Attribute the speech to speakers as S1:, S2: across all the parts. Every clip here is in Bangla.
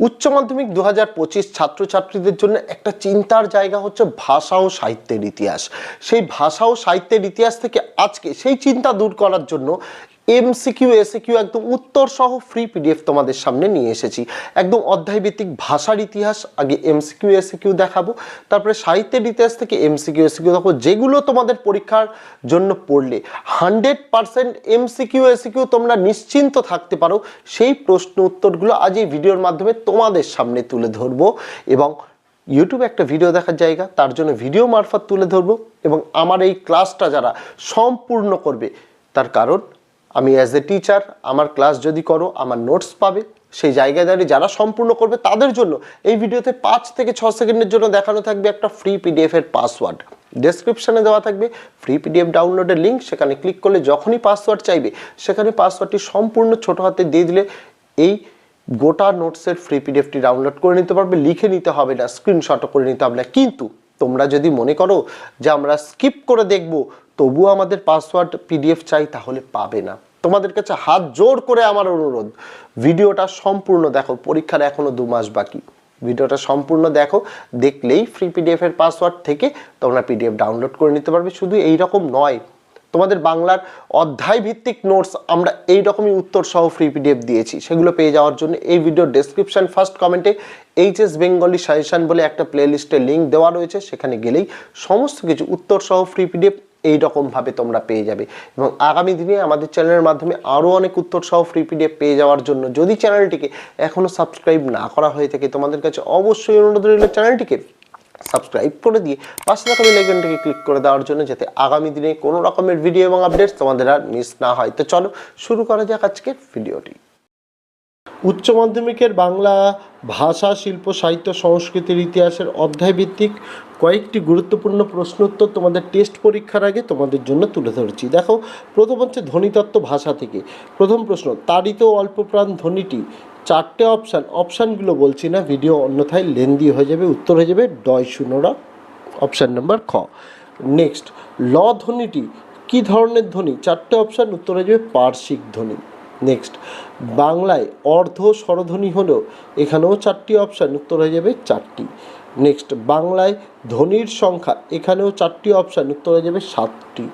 S1: উচ্চ মাধ্যমিক দু হাজার পঁচিশ ছাত্রছাত্রীদের জন্য একটা চিন্তার জায়গা হচ্ছে ভাষা ও সাহিত্যের ইতিহাস। সেই ভাষা ও সাহিত্যের ইতিহাস থেকে আজকে সেই চিন্তা দূর করার জন্য এমসিকিউ এসিকিউ একদম উত্তর সহ ফ্রি পিডিএফ তোমাদের সামনে নিয়ে এসেছি। একদম অধ্যায়ভিত্তিক ভাষার ইতিহাস, আগে এমসিকিউ এসিকিউ দেখাবো, তারপরে সাহিত্যের ইতিহাস থেকে এমসিকিউ এসিকিউ দেখাবো, যেগুলো তোমাদের পরীক্ষার জন্য পড়লে। হান্ড্রেড পার্সেন্ট এমসিকিউ এসিকিউ তোমরা নিশ্চিন্ত থাকতে পারো, সেই প্রশ্ন উত্তরগুলো আজ এই ভিডিওর মাধ্যমে তোমাদের সামনে তুলে ধরবো এবং ইউটিউবে একটা ভিডিও দেখার জায়গা, তার জন্য ভিডিও মারফত তুলে ধরবো এবং আমার এই ক্লাসটা যারা সম্পূর্ণ করবে, তার কারণ আমি অ্যাজ এ টিচার আমার ক্লাস যদি করো, আমার নোটস পাবে। সেই জায়গায় দাঁড়িয়ে যারা সম্পূর্ণ করবে, তাদের জন্য এই ভিডিওতে পাঁচ থেকে ছ সেকেন্ডের জন্য দেখানো থাকবে একটা ফ্রি পিডিএফ এর পাসওয়ার্ড ডেসক্রিপশনে দেওয়া থাকবে ফ্রি পিডিএফ ডাউনলোডের লিঙ্ক সেখানে ক্লিক করলে যখনই পাসওয়ার্ড চাইবে, সেখানে পাসওয়ার্ডটি সম্পূর্ণ ছোট হাতে দিয়ে দিলে এই গোটা নোটসের ফ্রি পিডিএফটি ডাউনলোড করে নিতে পারবে, লিখে নিতে হবে না স্ক্রিনশটও করে নিতে হবে না। কিন্তু তোমরা যদি মনে করো যে আমরা স্কিপ করে দেখব তবুও আমাদের পাসওয়ার্ড পিডিএফ চাই তাহলে পাবে না। তোমাদের কাছে হাত জোর করে আমার অনুরোধ, ভিডিওটা সম্পূর্ণ দেখো, পরীক্ষার এখনও দু মাস বাকি। ভিডিওটা সম্পূর্ণ দেখো, দেখলেই ফ্রি পিডিএফ এর পাসওয়ার্ড থেকে তোমরা পিডিএফ ডাউনলোড করে নিতে পারবে। শুধু এই রকম নয়, তোমাদের বাংলার অধ্যায় ভিত্তিক নোটস আমরা এই রকমই উত্তর সহ ফ্রি পিডিএফ দিয়েছি। সেগুলো পেয়ে যাওয়ার জন্য এই ভিডিও ডেসক্রিপশন ফার্স্ট কমেন্টে এইচএস বেঙ্গলি সাজেশন বলে একটা প্লেলিস্টের লিঙ্ক দেওয়া রয়েছে। সেখানে গেলেই সমস্ত কিছু উত্তর সহ ফ্রি পিডিএফ এই রকমভাবে তোমরা পেয়ে যাবে। এবং আগামী দিনে আমাদের চ্যানেলের মাধ্যমে আরও অনেক উত্তর সহ ফ্রি পিডিএফ পেয়ে যাওয়ার জন্য যদি চ্যানেলটিকে এখনও সাবস্ক্রাইব না করা হয়ে থাকে, তোমাদের কাছে অবশ্যই অনুরোধ রইল চ্যানেলটিকে সাবস্ক্রাইব করে দিয়ে পাশে থাকা বেল আইকনটিকে ক্লিক করে দেওয়ার জন্য যাতে আগামী দিনে কোনো রকমের ভিডিও এবং আপডেটস তোমাদের আর মিস না হয়। তো চলো, শুরু করা যাক আজকের ভিডিওটি উচ্চ মাধ্যমিকের বাংলা ভাষা, শিল্প, সাহিত্য, সংস্কৃতির ইতিহাসের অধ্যায় ভিত্তিক কয়েকটি গুরুত্বপূর্ণ প্রশ্ন উত্তর তোমাদের টেস্ট পরীক্ষার আগে তোমাদের জন্য তুলে ধরেছি। দেখো, প্রথম হচ্ছে ধ্বনিতত্ত্ব ভাষা থেকে। প্রথম প্রশ্ন, তাড়িত অল্পপ্রাণ ধ্বনিটি চারটে অপশান, অপশানগুলো বলছি না, ভিডিও অন্যথায় লেন্দি হয়ে যাবে, উত্তর হয়ে যাবে ডয় শূন্যরা অপশান নাম্বার খ। নেক্সট, ল ধ্বনিটি কি ধরনের ধ্বনি? চারটে অপশান, উত্তর হয়ে যাবে পার্শ্বিক ধ্বনি। নেক্সট বাংলায় অর্ধ স্বরধ্বনি হলো এখানেও চারটি অপশান উত্তর হয়ে যাবে চারটি। নেক্সট বাংলায় ধ্বনির সংখ্যা, এখানেও চারটি অপশান উত্তর হয়ে যাবে সাতটি।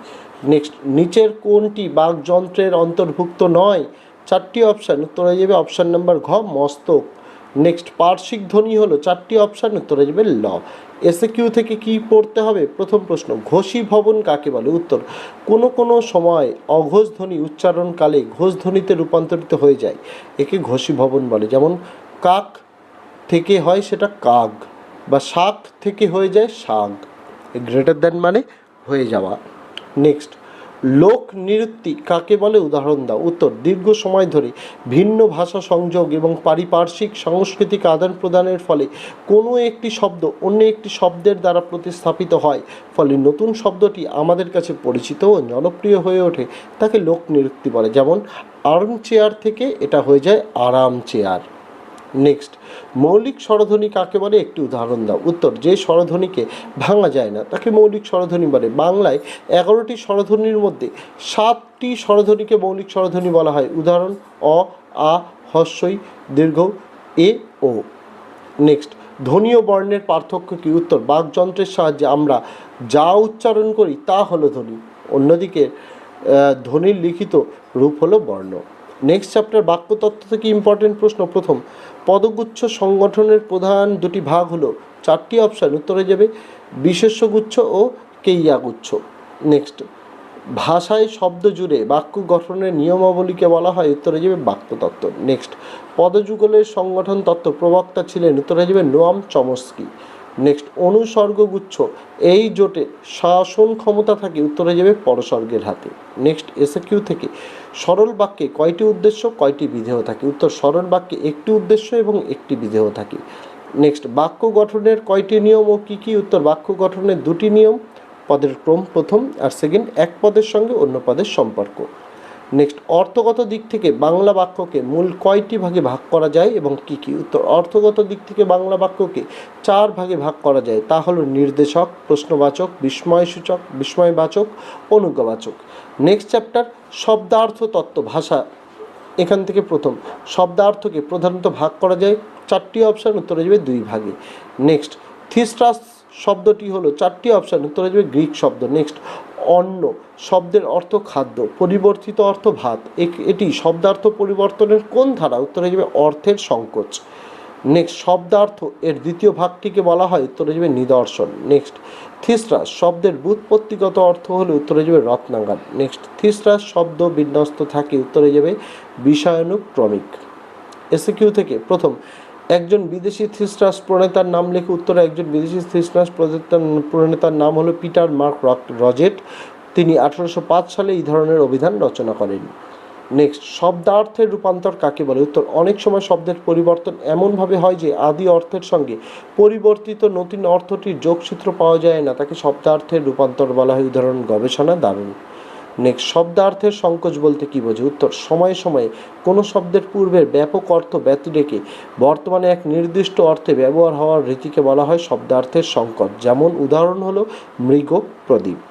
S1: নেক্সট নিচের কোনটি বাঘযন্ত্রের অন্তর্ভুক্ত নয়? চারটি অপশান উত্তর হয়ে যাবে অপশান নাম্বার ঘ, মস্তক। নেক্সট পার্শ্বিক ধ্বনি হলো চারটি অপশান, উত্তরে যাবে ল। এসে কিউ থেকে কি পড়তে হবে? প্রথম প্রশ্ন, ঘোষী ভবন কাকে বলে? উত্তর, কোনো কোনো সময় অঘোষ ধ্বনি উচ্চারণকালে ঘোষ ধ্বনিতে রূপান্তরিত হয়ে যায়। একে ঘোষী ভবন বলে, যেমন কাক থেকে হয় সেটা কাক বা শাক থেকে হয়ে যায় শাক গ্রেটার দ্যান মানে হয়ে যাওয়া। নেক্সট লোক নৃত্যি কাকে বলে উদাহরণ দাও? উত্তর, দীর্ঘ সময় ধরে ভিন্ন ভাষা সংযোগ এবং পারিপার্শ্বিক সাংস্কৃতিক আদান প্রদানের ফলে কোনো একটি শব্দ অন্য একটি শব্দের দ্বারা প্রতিস্থাপিত হয়। ফলে নতুন শব্দটি আমাদের কাছে পরিচিত ও জনপ্রিয় হয়ে ওঠে, তাকে লোক নৃত্যি বলে। যেমন আর্ম চেয়ার থেকে এটা হয়ে যায় আরাম চেয়ার নেক্সট মৌলিক স্বরধ্বনি কাকে বলে? একটি উদাহরণ দাও। উত্তর, যে স্বরধ্বনিকে ভাঙা যায় না, তাকে মৌলিক স্বরধ্বনি বলে। বাংলায় এগারোটি স্বরধ্বনির মধ্যে সাতটি স্বরধ্বনিকে মৌলিক স্বরধ্বনি বলা হয়। উদাহরণ, অ, আ হস্যই দীর্ঘ, এ, ও। নেক্সট ধ্বনি ও বর্ণের পার্থক্য কি? উত্তর, বাকযন্ত্রের সাহায্যে আমরা যা উচ্চারণ করি তা হলো ধ্বনি। অন্যদিকে ধ্বনির লিখিত রূপ হলো বর্ণ। নেক্সট চ্যাপ্টার বাক্যতত্ত্ব থেকে ইম্পর্টেন্ট প্রশ্ন? প্রথম, পদগুচ্ছ সংগঠনের প্রধান দুটি ভাগ হলো চারটি অপশান উত্তরে যাবে বিশেষ্যগুচ্ছ ও কেইয়াগুচ্ছ। নেক্সট ভাষায় শব্দ জুড়ে বাক্য গঠনের নিয়মাবলীকে বলা হয়, উত্তরে যাবে বাক্যতত্ত্ব। নেক্সট পদযুগলের সংগঠন তত্ত্ব প্রবক্তা ছিলেন, উত্তরে যাবে নোয়াম চমস্কি। নেক্সট অনুসর্গগুচ্ছ। এই জোটে শাসন ক্ষমতা থাকে উত্তরে যাবে পরস্বর্গের হাতে। নেক্সট এসে কিউ থেকে। সরল বাক্যে কয়টি উদ্দেশ্য, কয়টি বিধেয় থাকে? উত্তর, সরল বাক্যে একটি উদ্দেশ্য এবং একটি বিধেয় থাকে। নেক্সট বাক্য গঠনের কয়টি নিয়ম ও কী কী? উত্তর, বাক্য গঠনের দুটি নিয়ম। পদের ক্রম প্রথম আর সেকেন্ড এক পদের সঙ্গে অন্য পদের সম্পর্ক। নেক্সট অর্থগত দিক থেকে বাংলা বাক্যকে মূল কয়টি ভাগে ভাগ করা যায় এবং কী কী? উত্তর, অর্থগত দিক থেকে বাংলা বাক্যকে চার ভাগে ভাগ করা যায়। তা হলো নির্দেশক, প্রশ্নবাচক, বিস্ময়সূচক, বিস্ময়বাচক, অনুজ্ঞাবাচক। নেক্সট চ্যাপ্টার শব্দার্থ তত্ত্ব, ভাষা। এখান থেকে প্রথম, শব্দার্থকে প্রধানত ভাগ করা যায়। চারটি অপশান উত্তরে যাবে দুই ভাগে। নেক্সট থিস্ট্রাস শব্দটি হলো চারটি অপশান, উত্তরে যাবে গ্রিক শব্দ, নেক্সট, অন্ন, শব্দের অর্থ খাদ্য, পরিবর্তিত অর্থ ভাত এটি শব্দার্থ পরিবর্তনের কোন ধারা? উত্তরে যাবে অর্থের সংকোচ। নেক্সট, শব্দার্থ, এর দ্বিতীয় ভাগটিকে বলা হয়, উত্তরে যাবে নিদর্শন। নেক্সট, থিসরাস, শব্দের বুৎপত্তিগত অর্থ হলো, উত্তরে যাবে রত্নাগার। নেক্সট, থিসরাস, শব্দ বিন্যস্ত থাকে, উত্তরে যাবে বিষয়ানুক্রমিক। এসিকিউ থেকে প্রথম একজন বিদেশি থিসরাস প্রণেতার নাম লেখে উত্তরে একজন বিদেশি থিসরাস প্রণেতার নাম হলো পিটার মার্ক রক- রজেট। তিনি আঠারোশো পাঁচ সালে এই ধরনের অভিধান রচনা করেন। নেক্সট শব্দার্থের রূপান্তর কাকে বলে? উত্তর, অনেক সময় শব্দের পরিবর্তন এমনভাবে হয় যে আদি অর্থের সঙ্গে পরিবর্তিত নতুন অর্থটির যোগসূত্র পাওয়া যায় না। তাকে শব্দার্থের রূপান্তর বলা হয়। উদাহরণ, গবেষণা, দারুণ। নেক্সট শব্দার্থের সংকোচ বলতে কি বোঝে? উত্তর, সময়ে সময়ে কোনো শব্দের পূর্বের ব্যাপক অর্থ ব্যতি রেখে বর্তমানে এক নির্দিষ্ট অর্থে ব্যবহার হওয়ার রীতিকে বলা হয় শব্দার্থের সংকট যেমন উদাহরণ হলো মৃগ প্রদীপ।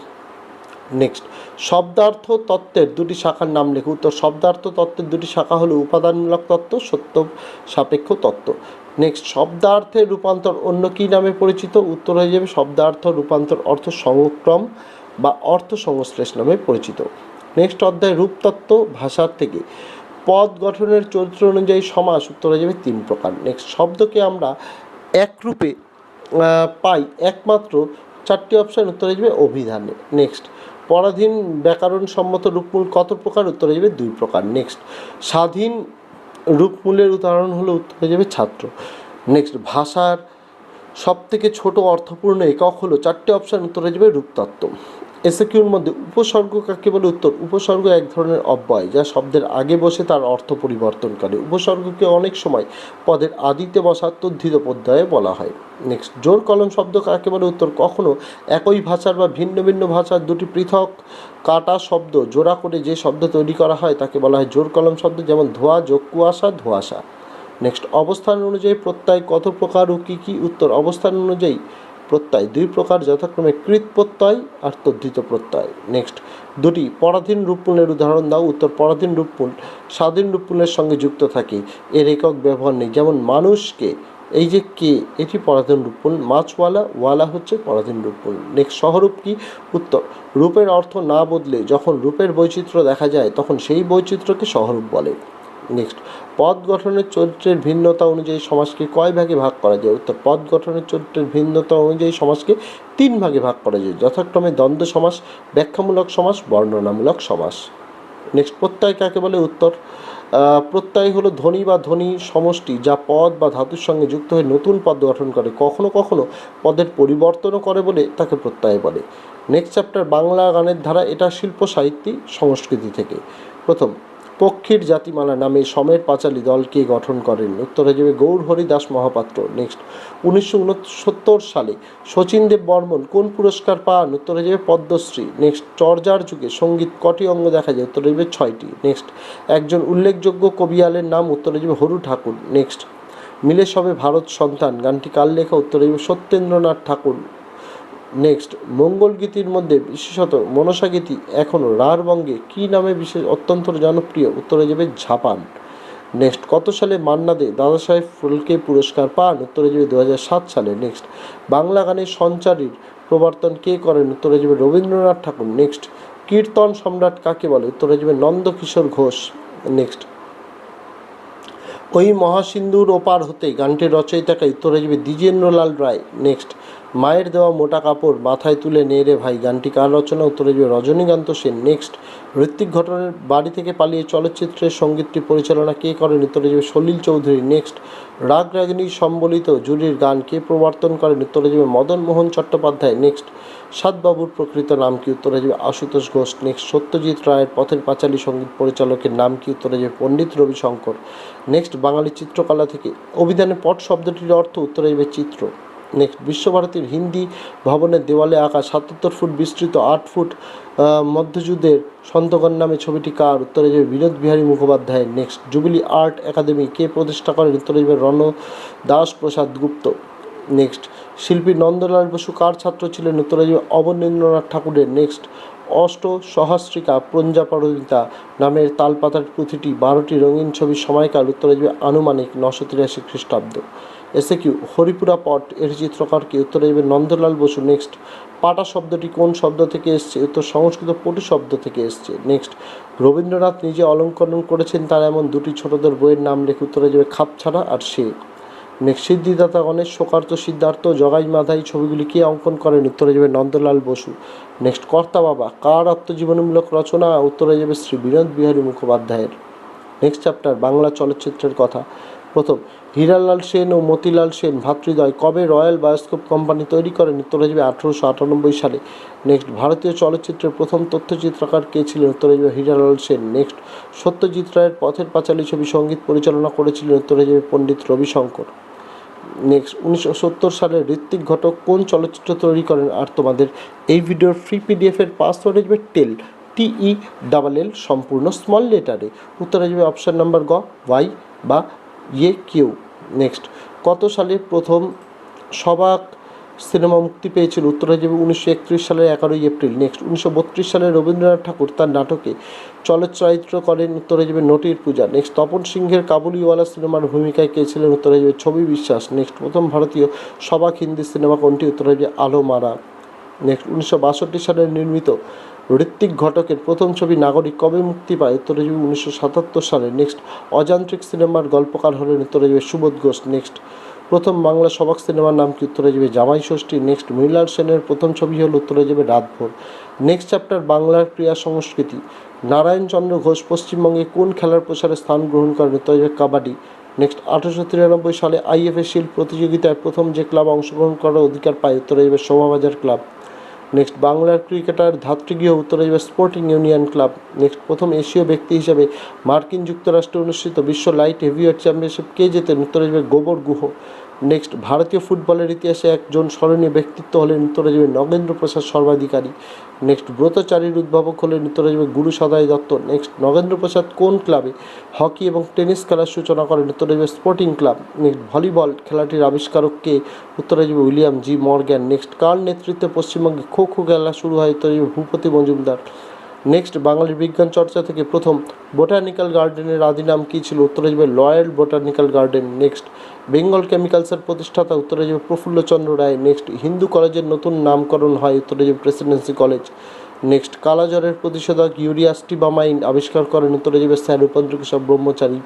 S1: নেক্সট, শব্দার্থ তত্ত্বের দুটি শাখার নাম লেখো। উত্তর, শব্দার্থ তত্ত্বের দুটি শাখা হলো উপাদানমূলক তত্ত্ব, সত্য সাপেক্ষ তত্ত্ব। নেক্সট, শব্দার্থের রূপান্তর অন্য কী নামে পরিচিত? উত্তর হয়ে যাবে শব্দার্থ রূপান্তর অর্থ সমক্রম বা অর্থ সংশ্লেষ নামে পরিচিত। নেক্সট অধ্যায়, রূপতত্ত্ব ভাষার থেকে। পদ গঠনের চরিত্র অনুযায়ী সমাস উত্তর হয়ে যাবে তিন প্রকার। নেক্সট শব্দকে আমরা একরূপে পাই একমাত্র। চারটি অপশান উত্তরে যাবে অভিধানে। নেক্সট পরাধীন, ব্যাকরণ সম্মত রূপমূল কত প্রকার? উত্তরে যাবে দুই প্রকার। নেক্সট স্বাধীন রূপমূলের উদাহরণ হলো উত্তর হয়ে যাবে ছাত্র। নেক্সট ভাষার সব থেকে ছোট অর্থপূর্ণ একক হলো চারটি অপশান উত্তরে যাবে রূপতত্ত্ব। এসএকিউর মধ্যে উপসর্গ কাকে বলে? উত্তর, উপসর্গ এক ধরনের অব্যয়, যা শব্দের আগে বসে তার অর্থ পরিবর্তন করে। উপসর্গকে অনেক সময় পদের আদিতে বসা তদ্ধিত পর্যায়ে বলা হয়। নেক্সট জোর কলম শব্দ কাকে বলে? উত্তর, কখনো একই ভাষার বা ভিন্ন ভিন্ন ভাষার দুটি পৃথক কাটা শব্দ জোড়া করে যে শব্দ তৈরি করা হয়, তাকে বলা হয় জোর কলম শব্দ, যেমন ধোয়া যোগ কুয়াশা, ধোয়াশা। নেক্সট অবস্থান অনুযায়ী প্রত্যয় কত প্রকার ও কী কী? উত্তর, অবস্থান অনুযায়ী প্রত্যয়, দুই প্রকার যথাক্রমে কৃত প্রত্যয় আর তদ্ধিত প্রত্যয়। নেক্সট দুটি পরাধীন রূপমূলের উদাহরণ দাও। উত্তর, পরাধীন রূপপুণ স্বাধীন রূপমূলের সঙ্গে যুক্ত থাকে। এর একক ব্যবহার নেই। যেমন মানুষকে, এই যে কে, এটি পরাধীন রূপমূল মাছওয়ালা, ওয়ালা হচ্ছে পরাধীন রূপমূল নেক্সট সহরূপ কি? উত্তর, রূপের অর্থ না বদলে যখন রূপের বৈচিত্র্য দেখা যায়, তখন সেই বৈচিত্র্যকে সহরূপ বলে। নেক্সট পদ গঠনের চরিত্রের ভিন্নতা অনুযায়ী সমাজকে কয় ভাগে ভাগ করা যায়? উত্তর, পদ গঠনের চরিত্রের ভিন্নতা অনুযায়ী সমাজকে তিন ভাগে ভাগ করা যায়। যথাক্রমে দ্বন্দ্ব সমাস, ব্যাখ্যামূলক সমাস, বর্ণনামূলক সমাস। নেক্সট প্রত্যয় কাকে বলে? উত্তর প্রত্যয় হলো ধ্বনি বা ধ্বনি সমষ্টি যা পদ বা ধাতুর সঙ্গে যুক্ত হয়ে নতুন পদ গঠন করে। কখনো কখনো পদের পরিবর্তনও করে বলে তাকে প্রত্যয় বলে। নেক্সট চ্যাপ্টার বাংলা গানের ধারা, এটা শিল্প সাহিত্যি সংস্কৃতি থেকে। প্রথম পক্ষীর জাতিমালা নামে সমের পাঁচালী দলকে গঠন করেন উত্তরে যাবে গৌর হরিদাস মহাপাত্র। নেক্সট উনিশশো উনসত্তর সালে শচীনদেব বর্মন কোন পুরস্কার পান? উত্তরে যাবে পদ্মশ্রী। নেক্সট চর্যার যুগে সংগীত কটি অঙ্গ দেখা যায়? উত্তরে যাবে ছয়টি। নেক্সট একজন উল্লেখযোগ্য কবিয়ালের নাম উত্তরে যাবে হরু ঠাকুর। নেক্সট মিলে সবে ভারত সন্তান। গানটি কাল লেখা? উত্তরে যাবে সত্যেন্দ্রনাথ ঠাকুর। নেক্সট মঙ্গল গীতির মধ্যে বিশেষত মনসা গীতি এখনও রার বঙ্গে কী নামে বিশেষ অত্যন্ত জনপ্রিয়? উত্তরে যাবে ঝাপান। নেক্সট কত সালে মান্না দে দাদা সাহেব ফুলকে পুরস্কার পান? উত্তরে যাবে দু সালে। নেক্সট বাংলা গানের সঞ্চারীর প্রবর্তন কে করেন? উত্তরে যাবে রবীন্দ্রনাথ ঠাকুর। নেক্সট কীর্তন সম্রাট কাকে বলে? উত্তরে যাবে নন্দকিশোর ঘোষ। নেক্সট ওই মহাসিন্ধুর ওপার হতে গানটির রচয়িতাকে উত্তরে যাবে দ্বিজেন্দ্রলাল রায়। নেক্সট মায়ের দেওয়া মোটা কাপড় মাথায় তুলে নে রে ভাই। গানটি কার রচনা? উত্তরে রজনীকান্ত সেন। নেক্সট ঋত্বিক ঘটনের বাড়ি থেকে পালিয়ে চলচ্চিত্রের সঙ্গীতটি পরিচালনা কে করেন? উত্তরে যাবে সলিল চৌধুরী। নেক্সট রাগ রাগিনী সম্বলিত জুরির গান কে প্রবর্তন করেন? উত্তরে যাবে মদন মোহন চট্টোপাধ্যায়। নেক্সট সাতবাবুর প্রকৃত নাম কি? উত্তরে যাবে আশুতোষ ঘোষ। নেক্সট সত্যজিৎ রায়ের পথের পাঁচালী সংগীত পরিচালকের নাম কি? উত্তরে যাবে পণ্ডিত রবিশঙ্কর। নেক্সট বাঙালি চিত্রকলা থেকে অভিধানে পট শব্দটির অর্থ উত্তরে যাবে চিত্র। নেক্সট, বিশ্বভারতীর হিন্দি ভবনের দেওয়ালে আঁকা সাতাত্তর ফুট বিস্তৃত আট ফুট মধ্যযুদ্ধের সন্তগণ নামে ছবিটি কার? উত্তরে যাবে Binod Bihari Mukhopadhyay next, jubilee art academy কে প্রতিষ্ঠা করেন? উত্তরে যাবে রণ দাস প্রসাদ গুপ্ত, নেক্সট, শিল্পী নন্দলাল বসু কার ছাত্র ছিলেন? উত্তরে যাবে অবনীন্দ্রনাথ ঠাকুরের নেক্সট, অষ্ট সহস্রিকা প্রঞ্জাপরিতা নামের তালপাতার পুঁথিটি, বারোটি রঙিন ছবির সময়কাল। উত্তরে যাবে আনুমানিক নশো তিরাশি খ্রিস্টাব্দ। এসে কিউ হরিপুরা পট এর চিত্রকর কি উত্তরে যাবে নন্দলাল বসু। নেক্সট পাটা শব্দটি কোন শব্দ থেকে এসছে? উত্তর, সংস্কৃত পটু শব্দ থেকে এসছে। নেক্সট রবীন্দ্রনাথ নিজে অলঙ্করণ করেছেন, তার এমন দুটি ছোটদের বইয়ের নাম লেখে উত্তরে যাবে খাপছাড়া আর সে। নেক্সট সিদ্ধিদাতা গণেশ শোকার্ত সিদ্ধার্থ, জগাই মাধাই ছবিগুলি কে অঙ্কন করেন? উত্তরে যাবে নন্দলাল বসু। নেক্সট কর্তা বাবা, কার আত্মজীবনীমূলক রচনা? উত্তরে যাবে শ্রী বিনোদ বিহারী মুখোপাধ্যায়ের। নেক্সট চ্যাপ্টার বাংলা চলচ্চিত্রের কথা। হীরালাল সেন ও মতিলাল সেন ভাতৃদ্বয়। কবে রয়্যাল বায়োস্কোপ কোম্পানি তৈরি করেন উত্তর যাবে আঠারোশো আটানব্বই সালে। নেক্সট, ভারতীয় চলচ্চিত্রের প্রথম তথ্যচিত্রকার কে ছিলেন উত্তরে যাবে হীরালাল সেন? নেক্সট, সত্যজিৎ রায়ের পথের পাঁচালী ছবি সংগীত পরিচালনা করেছিলেন উত্তরে যাবে পণ্ডিত রবিশঙ্কর। নেক্সট, উনিশশো সত্তর সালে ঋত্বিক ঘটক কোন চলচ্চিত্র তৈরি করেন? আর তোমাদের এই ভিডিওর ফ্রি পিডিএফ এর পাসওয়ার্ড আসবে tell T E double L সম্পূর্ণ স্মল লেটারে উত্তরে আসবে অপশান নাম্বার গ ওয়াই বা ইয়ে কিউ, নেক্সট। কত সালে প্রথম সবাক সিনেমা মুক্তি পেয়েছিল? উত্তরে যাবে উনিশশো একত্রিশ সালের এগারোই এপ্রিল। নেক্সট, উনিশশো বত্রিশ সালে রবীন্দ্রনাথ ঠাকুর তার নাটকে চলচ্চিত্র করেন, উত্তরে যাবে নটির পূজা। নেক্সট, তপন সিংহের কাবুলিওয়ালা সিনেমার ভূমিকায় কে ছিলেন? উত্তরে যাবে ছবি বিশ্বাস। নেক্সট, প্রথম ভারতীয় সবাক হিন্দি সিনেমা কোনটি? উত্তরে যাবে আলো মারা। নেক্সট, উনিশশো বাষট্টি সালে নির্মিত ঋত্বিক ঘটকের প্রথম ছবি নাগরিক কবে মুক্তি পায়? উত্তরে যাবে উনিশশো সাতাত্তর সালে। নেক্সট। অযান্ত্রিক সিনেমার গল্পকার হলেন উত্তরে সুবোধ ঘোষ। নেক্সট। প্রথম বাংলা সবাক সিনেমার নাম কি? যাবে জামাই ষষ্ঠী। নেক্সট। মৃণাল সেনের প্রথম ছবি হল উত্তরে যাবে রাতভোর। নেক্সট চ্যাপ্টার বাংলার ক্রীড়া সংস্কৃতি। নারায়ণচন্দ্র ঘোষ পশ্চিমবঙ্গে কোন খেলার প্রসারে স্থান গ্রহণ করেন? উত্তরে যাবে কাবাডি। নেক্সট। আঠারোশো তিরানব্বই সালে আইএফএ শিল্ড প্রতিযোগিতায় প্রথম যে ক্লাব অংশগ্রহণ করার অধিকার পায় উত্তরে যাবে শোভাবাজার ক্লাব। নেক্সট বাংলার ক্রিকেটার ধাত্রীগৃহ উত্তরে যাবে স্পোর্টিং ইউনিয়ন ক্লাব নেক্সট প্রথম এশীয় ব্যক্তি হিসাবে মার্কিন যুক্তরাষ্ট্রে অনুষ্ঠিত বিশ্ব লাইট হেভিওয়েট চ্যাম্পিয়নশিপ কে জেতেন উত্তরে যাবে গোবর গুহ। নেক্সট ভারতীয় ফুটবলের ইতিহাসে একজন স্মরণীয় ব্যক্তিত্ব হলেন উত্তরে যাবে নগেন্দ্র প্রসাদ সর্বাধিকারী। নেক্সট ব্রতচারীর উদ্ভাবক হলেন উত্তরে যাবে গুরু সদাই দত্ত। নেক্সট নগেন্দ্র প্রসাদ কোন ক্লাবে হকি এবং টেনিস খেলার সূচনা করেন? উত্তরে যাবে স্পোর্টিং ক্লাব নেক্সট ভলিবল খেলাটির আবিষ্কারক কে উত্তরে উইলিয়াম জি মর্গ্যান। নেক্সট কার নেতৃত্বে পশ্চিমবঙ্গে খো খো খেলা শুরু হয়? উত্তরে যাবে ভূপতি মজুমদার। নেক্সট বাঙালির বিজ্ঞান চর্চা থেকে প্রথম বোটানিক্যাল গার্ডেনের আদি নাম কী ছিল? উত্তরে যাবে royal botanical garden, next Bengal কেমিক্যালসের প্রতিষ্ঠাতা, উত্তরে যাবে প্রফুল্লচন্দ্র রায়, নেক্সট হিন্দু কলেজের নতুন নামকরণ হয়, উত্তরে যাবে প্রেসিডেন্সি কলেজ, নেক্সট কালাজ্বরের প্রতিষেধক ইউরিয়াস্টিবামাইন আবিষ্কার করেন, উত্তরে যাবে sir Upendra Kishore Brahmachari.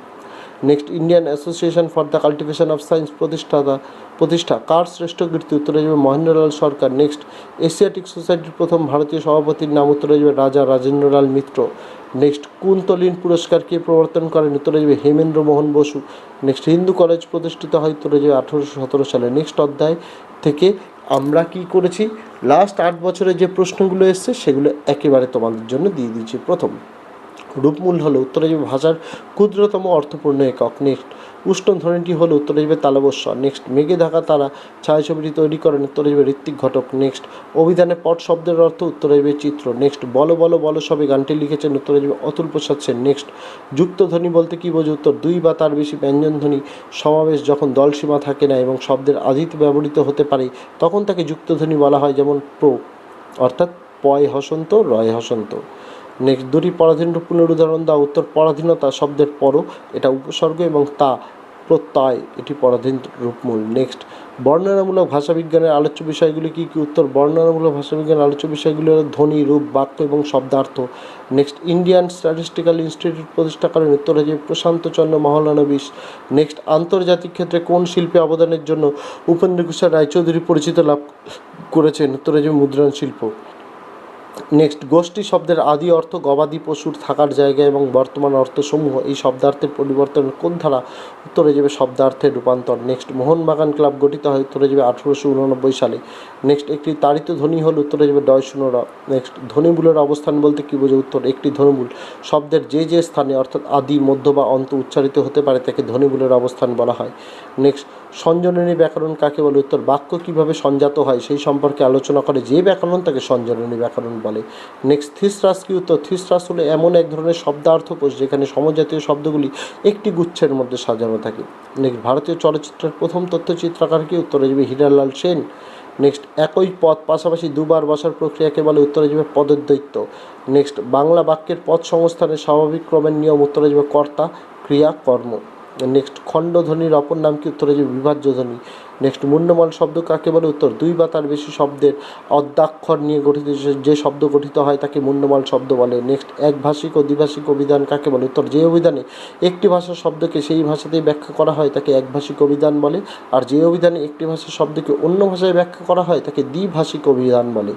S1: Next Indian association for the cultivation of science প্রতিষ্ঠাতা, প্রতিষ্ঠা। কার শ্রেষ্ঠ কীর্তি? উত্তরে যাবে মহেন্দ্রলাল সরকার। নেক্সট, এশিয়াটিক সোসাইটির প্রথম ভারতীয় সভাপতির নাম উত্তরে যাবে রাজা রাজেন্দ্রলাল মিত্র। নেক্সট, কুন্তলীন পুরস্কার কে প্রবর্তন করেন? উত্তরে যাবে হেমেন্দ্র মোহন বসু। নেক্সট, হিন্দু কলেজ প্রতিষ্ঠিত হয়? উত্তরে যাবে আঠারোশো সতেরো সালে। নেক্সট অধ্যায় থেকে আমরা কি করেছি? লাস্ট আট বছরে যে প্রশ্নগুলো এসছে, সেগুলো একেবারে তোমাদের জন্য দিয়ে দিয়েছি প্রথম। রূপমূল হলো উত্তরে যাবে ভাষার ক্ষুদ্রতম অর্থপূর্ণ একক। নেক্সট উষ্ণ ধ্বনিটি হলো উত্তরে যাবে তালবস্বর নেক্সট মেঘে ঢাকা তারা ছায়াছবিটি তৈরি করেন উত্তরে যাবে ঋত্বিক ঘটক। নেক্সট অভিধানে পট শব্দের অর্থ উত্তরে যাবে চিত্র। নেক্সট বলো বলো বলো সবে গানটি লিখেছেন উত্তরে যাবে অতুল প্রসাদ সেন। নেক্সট যুক্ত ধ্বনি বলতে কী বোঝে উত্তর? দুই বা তার বেশি ব্যঞ্জন ধ্বনি সমাবেশ যখন দলসীমা থাকে না এবং শব্দের আদিতে ব্যবহৃত হতে পারে, তখন তাকে যুক্ত ধ্বনি বলা হয় যেমন প্রো, অর্থাৎ পয় হসন্ত, রয় হসন্ত। নেক্সট দুটি পরাধীন রূপগুলোর উদাহরণ দাও উত্তর পরাধীনতা শব্দের পর এটা উপসর্গ এবং তা প্রত্যয়, এটি পরাধীন রূপমূল নেক্সট, বর্ণনামূলক ভাষাবিজ্ঞানের আলোচ্য বিষয়গুলি কী কী? উত্তর, বর্ণনামূলক ভাষাবিজ্ঞানের আলোচ্য বিষয়গুলি হল ধ্বনি, রূপ, বাক্য এবং শব্দার্থ। নেক্সট, ইন্ডিয়ান স্ট্যাটিস্টিক্যাল ইনস্টিটিউট প্রতিষ্ঠা করেন উত্তরে যে প্রশান্তচন্দ্র মহলানবিশ। নেক্সট, আন্তর্জাতিক ক্ষেত্রে কোন শিল্পে অবদানের জন্য উপেন্দ্র কুমার রায়চৌধুরী পরিচিত লাভ করেছেন? উত্তরে যে মুদ্রণ শিল্প। নেক্সট গোষ্ঠী শব্দের আদি অর্থ গবাদি পশুর থাকার জায়গা এবং বর্তমান অর্থসমূহ। এই শব্দার্থের পরিবর্তন কোন ধারা? উত্তরে যাবে শব্দার্থে রূপান্তর। নেক্সট মোহনবাগান ক্লাব গঠিত হয় উত্তরে যাবে আঠেরোশো উননব্বই সালে। নেক্সট একটি তাড়িত ধ্বনি হল উত্তরে যাবে ডয় শূন্যরা নেক্সট ধ্বনিমূলের অবস্থান বলতে কী বোঝে উত্তর? একটি ধ্বনিমূল। শব্দের যে যে স্থানে, অর্থাৎ আদি, মধ্য বা অন্ত উচ্চারিত হতে পারে, তাকে ধ্বনিমূলের অবস্থান বলা হয়। নেক্সট সঞ্জননী ব্যাকরণ কাকে বলে, উত্তর বাক্য কীভাবে সঞ্জাত হয় সেই সম্পর্কে আলোচনা করে, যে ব্যাকরণ তাকে সঞ্জননী ব্যাকরণ বলে। নেক্সট থিসরাস কি? উত্তর, থিসরাস হলো এমন এক ধরনের শব্দার্থকোষ যেখানে সমজাতীয় শব্দগুলি একটি গুচ্ছের মধ্যে সাজানো থাকে। নেক্সট ভারতীয় চলচ্চিত্রের প্রথম তথ্যচিত্রকার কি? উত্তরে যাবে হীরালাল সেন। নেক্সট একই পদ, পাশাপাশি দুবার বসার প্রক্রিয়াকে বলে, উত্তরে যাবে পদদ্বৈত। নেক্সট বাংলা বাক্যের পদ সংস্থানের স্বাভাবিক ক্রমের নিয়ম, উত্তরে যাবে কর্তা, ক্রিয়া, কর্ম। নেক্সট খণ্ডধ্বনির অপর নাম কি? উত্তরে যে বিভাজ্য ধ্বনি নেক্সট মুন্ডমল শব্দ কাকে বলে? উত্তর, দুই বা তার বেশি শব্দের অদ্যাক্ষর নিয়ে গঠিত যে- শব্দ গঠিত হয় তাকে মুন্ডমাল শব্দ বলে। নেক্সট একভাষিক ও দ্বিভাষিক অভিধান কাকে বলে? উত্তর, যে অভিধানে একটি ভাষার শব্দকে সেই ভাষাতেই ব্যাখ্যা করা হয় তাকে একভাষিক অভিধান বলে, আর যে অভিধানে একটি ভাষার শব্দকে অন্য ভাষায় ব্যাখ্যা করা হয় তাকে দ্বিভাষিক অভিধান বলে।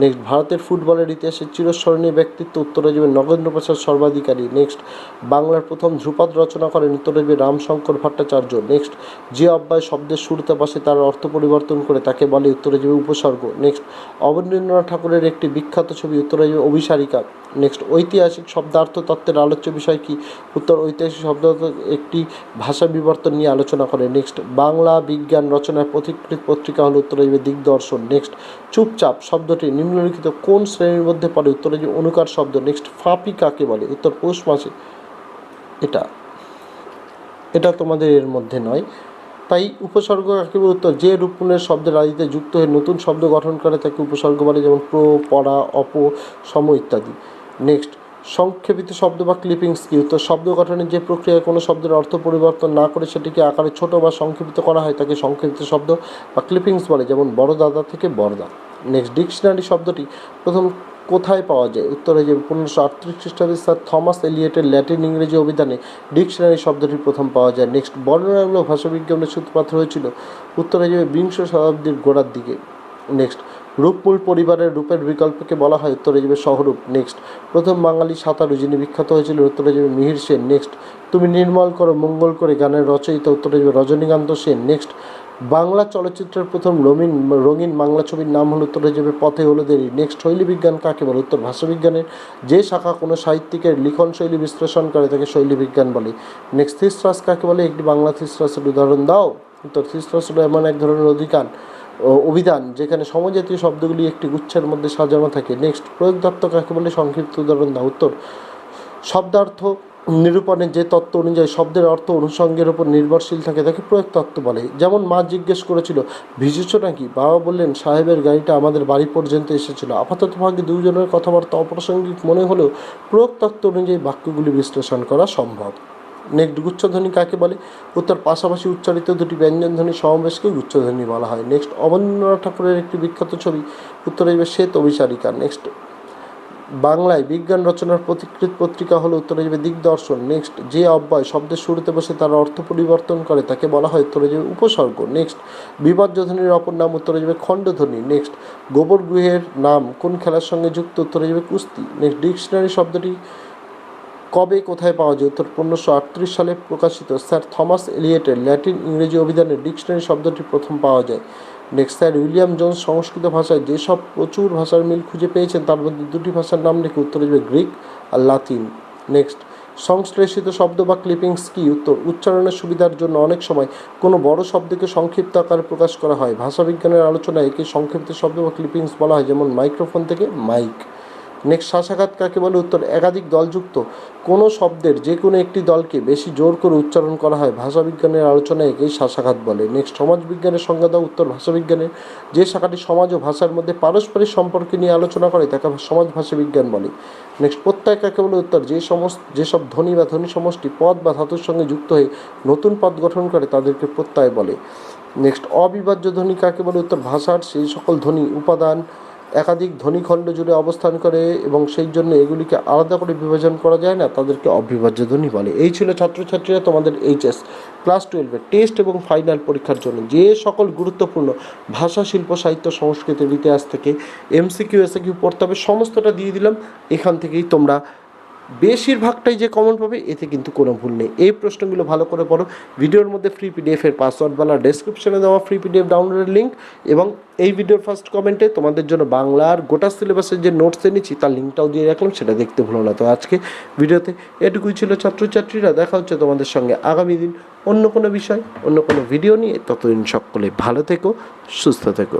S1: নেক্সট ভারতের ফুটবলের ইতিহাসে চিরস্মরণীয় ব্যক্তিত্ব উত্তরে যাবে নগেন্দ্র প্রসাদ সর্বাধিকারী। নেক্সট বাংলার প্রথম ধ্রুপদ রচনা করেন উত্তরে যাবে রামশঙ্কর ভট্টাচার্য। নেক্সট যে অব্যয় শব্দের শুরুতে বসে তার অর্থ পরিবর্তন করে তাকে বলে উত্তরে যাবে উপসর্গ। নেক্সট, অবনীন্দ্রনাথ ঠাকুরের একটি বিখ্যাত ছবি উত্তরে যাবে অভিসারিকা। নেক্সট, ঐতিহাসিক শব্দার্থ তত্ত্বের আলোচ্য বিষয় কি? উত্তর, ঐতিহাসিক শব্দার্থ একটি ভাষা বিবর্তন নিয়ে আলোচনা করে। নেক্সট, বাংলা বিজ্ঞান রচনার পথিকৃত পত্রিকা হলো উত্তরে যাবে দিগদর্শন। নেক্সট, চুপচাপ শব্দটি নিম্নলিখিত কোন শ্রেণির মধ্যে পড়ে? উত্তরে যে অনুকার শব্দ। নেক্সট, ফাঁপি কাকে বলে? উত্তর, পৌষ মাসে এটা। এটা তোমাদের এর মধ্যে নয়। তাই উপসর্গ কাকে উত্তর, যে রূপগুণের শব্দের আদিতে যুক্ত হয়ে নতুন শব্দ গঠন করে তাকে উপসর্গ বলে যেমন প্র, পড়া, অপ, সম ইত্যাদি। নেক্সট সংক্ষেপিত শব্দ বা ক্লিপিংস কি? উত্তর, শব্দ গঠনের যে প্রক্রিয়ায় কোনো শব্দের অর্থ পরিবর্তন না করে সেটিকে আকারে ছোট বা সংক্ষেপিত করা হয়, তাকে সংক্ষেপিত শব্দ বা ক্লিপিংস বলে, যেমন বড় দাদা থেকে বড়দা। নেক্সট ডিকশনারি শব্দটি প্রথম কোথায় পাওয়া যায়? উত্তরে যাবে পনেরোশো আটত্রিশ খ্রিস্টাব্দে স্যার থমাস এলিয়েটের ল্যাটিন ইংরেজি অভিধানে ডিকশনারি শব্দটি প্রথম পাওয়া যায়। নেক্সট, বর্ণনামূলক ভাষাবিজ্ঞানের সূত্রপাত হয়েছিল উত্তরে যাবে বিংশ শতাব্দীর গোড়ার দিকে। নেক্সট, রূপমূল পরিবারের রূপের বিকল্পকে বলা হয় উত্তরে যাবে সহরূপ। নেক্সট, প্রথম বাঙালি সাঁতারু যিনি বিখ্যাত হয়েছিল উত্তরে যাবে মিহির সেন। নেক্সট, তুমি নির্মল করো, মঙ্গল করে গানের রচয়িতা উত্তরে যাবে রজনীকান্ত সেন। নেক্সট বাংলা চলচ্চিত্রের প্রথম রঙিন রঙিন বাংলা ছবির নাম হলো উত্তরে যাবে পথে হলো দেরি। নেক্সট শৈলী বিজ্ঞান কাকে বলে? উত্তর ভাষাবিজ্ঞানের যে শাখা কোনো সাহিত্যিকের লিখন শৈলী বিশ্লেষণ করে তাকে শৈলী বিজ্ঞান বলে। নেক্সট থিসরাস কাকে বলে? একটি বাংলা থিসরাসের উদাহরণ দাও। উত্তর, থিসরাস হলো এমন এক ধরনের অধিকার অভিধান যেখানে সমজাতীয় শব্দগুলি একটি গুচ্ছের মধ্যে সাজানো থাকে। নেক্সট প্রয়োগ দত্ত কাকে বলে? সংক্ষিপ্ত উদাহরণ দাও। উত্তর, শব্দার্থ নিরূপণের যে তত্ত্ব অনুযায়ী শব্দের অর্থ অনুষঙ্গের উপর নির্ভরশীল থাকে, তাকে প্রয়োগ তত্ত্ব বলে। যেমন মা জিজ্ঞেস করেছিল, ভিজেছ নাকি? বাবা বললেন, সাহেবের গাড়িটা আমাদের বাড়ি পর্যন্ত এসেছিল। আপাতত ভাগে দুজনের কথাবার্তা অপ্রাসঙ্গিক মনে হলেও প্রয়োগ তত্ত্ব অনুযায়ী বাক্যগুলি বিশ্লেষণ করা সম্ভব। নেক্সট গুচ্ছধ্বনি কাকে বলে? উত্তর, পাশাপাশি উচ্চারিত দুটি ব্যঞ্জনধ্বনি সমাবেশকে গুচ্ছধ্বনি বলা হয়। নেক্সট অবনীন্দ্রনাথ ঠাকুরের একটি বিখ্যাত ছবি। উত্তরে যাবে শ্বেত অভিসারিকা। নেক্সট বাংলায় বিজ্ঞান রচনার প্রতিকৃত পত্রিকা হলো উত্তরে যাবে দিগদর্শন। নেক্সট যে অব্যয় শব্দের শুরুতে বসে তার অর্থ পরিবর্তন করে, তাকে বলা হয় উত্তরে যাবে উপসর্গ নেক্সট বিপর্যধ্বনির অপর নাম উত্তরে যাবে খণ্ডধ্বনি। নেক্সট গোবর গৃহের নাম কোন খেলার সঙ্গে যুক্ত উত্তরে যাবে কুস্তি? নেক্সট ডিকশনারি শব্দটি কবে কোথায় পাওয়া যায়? উত্তর পনেরোশো আটত্রিশ সালে প্রকাশিত। স্যার থমাস এলিয়েটের ল্যাটিন ইংরেজি অভিধানে ডিকশনারি শব্দটি প্রথম পাওয়া যায়। Next sir William Jones Sanskrit ভাষায় যেসব প্রচুর ভাষার মিল খুঁজে পেয়েছেন, তার মধ্যে দুটি ভাষার নাম লিখে উত্তর দেবে গ্রিক আর লাতিন। নেক্সট। সংশ্লেষিত শব্দ বা ক্লিপিংস কি? উত্তর, উচ্চারণের সুবিধার জন্য অনেক সময় কোনো বড় শব্দকে সংক্ষিপ্ত আকারে প্রকাশ করা হয়। ভাষাবিজ্ঞানের আলোচনায় একে সংক্ষিপ্ত শব্দ বা ক্লিপিংস বলা হয়, যেমন মাইক্রোফোন থেকে মাইক। নেক্সট শাসাঘাত কাকে বলে? উত্তর, একাধিক দলযুক্ত কোনো শব্দের যে কোনো একটি দলকে বেশি জোর করে উচ্চারণ করা হয়। ভাষাবিজ্ঞানের আলোচনায় একেই শাসাঘাত বলে। নেক্সট সমাজবিজ্ঞানের সংজ্ঞা দাও। উত্তর ভাষাবিজ্ঞানের যে শাখাটি সমাজ ও ভাষার মধ্যে পারস্পরিক সম্পর্কে নিয়ে আলোচনা করে, তাকে সমাজ ভাষাবিজ্ঞান বলে। নেক্সট, প্রত্যয় কাকে বলে? উত্তর, যে সমস্ত যেসব ধ্বনি বা ধ্বনি সমষ্টি পদ বা ধাতুর সঙ্গে যুক্ত হয়ে নতুন পদ গঠন করে, তাদেরকে প্রত্যয় বলে। নেক্সট, অবিভাজ্য ধ্বনি কাকে বলে? উত্তর, ভাষার সেই সকল ধ্বনি, উপাদান একাধিক ধ্বনিখণ্ড জুড়ে অবস্থান করে এবং সেই জন্য এগুলিকে আলাদা করে বিভাজন করা যায় না, তাদেরকে অবিভাজ্য ধ্বনি বলে। এই ছিল ছাত্রছাত্রীরা তোমাদের এইচএস ক্লাস টুয়েলভের টেস্ট এবং ফাইনাল পরীক্ষার জন্য। যে সকল গুরুত্বপূর্ণ ভাষা, শিল্প, সাহিত্য, সংস্কৃতির ইতিহাস থেকে এমসিকিউ এসএকিউ পড়তে হবে, সমস্তটা দিয়ে দিলাম। এখান থেকেই তোমরা বেশিরভাগটাই যে কমন পাবে, এতে কিন্তু কোনো ভুল নেই। এই প্রশ্নগুলো ভালো করে পড়ো। ভিডিওর মধ্যে ফ্রি পিডিএফের পাসওয়ার্ডওয়ালা ডেসক্রিপশনে দেওয়া ফ্রি পিডিএফ ডাউনলোডের লিঙ্ক এবং এই ভিডিওর ফার্স্ট কমেন্টে তোমাদের জন্য বাংলার গোটা সিলেবাসের যে নোটস এনেছি তার লিঙ্কটাও দিয়ে রাখলাম, সেটা দেখতে ভুলো না। তো আজকে ভিডিওতে এটুকুই ছিল ছাত্রছাত্রীরা। দেখা হচ্ছে তোমাদের সঙ্গে আগামী দিন অন্য কোনো বিষয়, অন্য কোনো ভিডিও নিয়ে। ততদিন সকলে ভালো থেকো, সুস্থ থেকো।